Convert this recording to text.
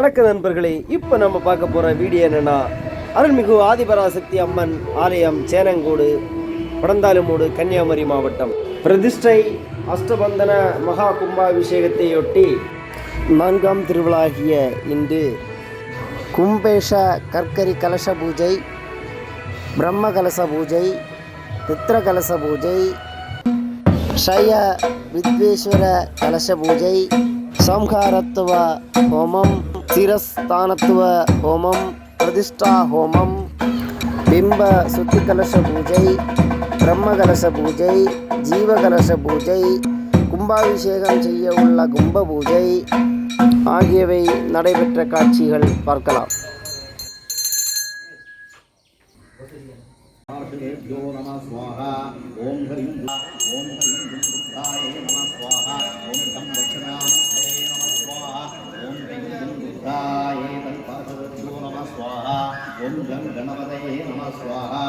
வணக்க நண்பர்களே இப்போ நம்ம பார்க்க போகிற வீடியோ என்னென்னா அருள்மிகு ஆதிபராசக்தி அம்மன் ஆலயம் சேனங்கோடு படந்தாலுமூடு கன்னியாகுமரி மாவட்டம். பிரதிஷ்டை அஷ்டபந்தன மகா கும்பாபிஷேகத்தையொட்டி நான்காம் திருவிழாகிய இன்று கும்பேஷ கற்கரி கலச பூஜை பிரம்ம கலச பூஜை பித்ர கலச பூஜை ஷய வித்வேஸ்வர கலச பூஜை சம்ஹாரத்துவ ஹோமம் சிரஸ்தானத்துவ ஹோமம் பிரதிஷ்டா ஹோமம் பிம்ப சுத்தி கலச பூஜை பிரம்மகலச பூஜை ஜீவகலச பூஜை கும்பாபிஷேகம் செய்ய உள்ள கும்ப பூஜை ஆகியவை நடைபெற்ற காட்சிகள் பார்க்கலாம். ஓம் ஹரிம் ஓம் ஹரிம் ஓம் கம் கணபதையே நம சுவாகா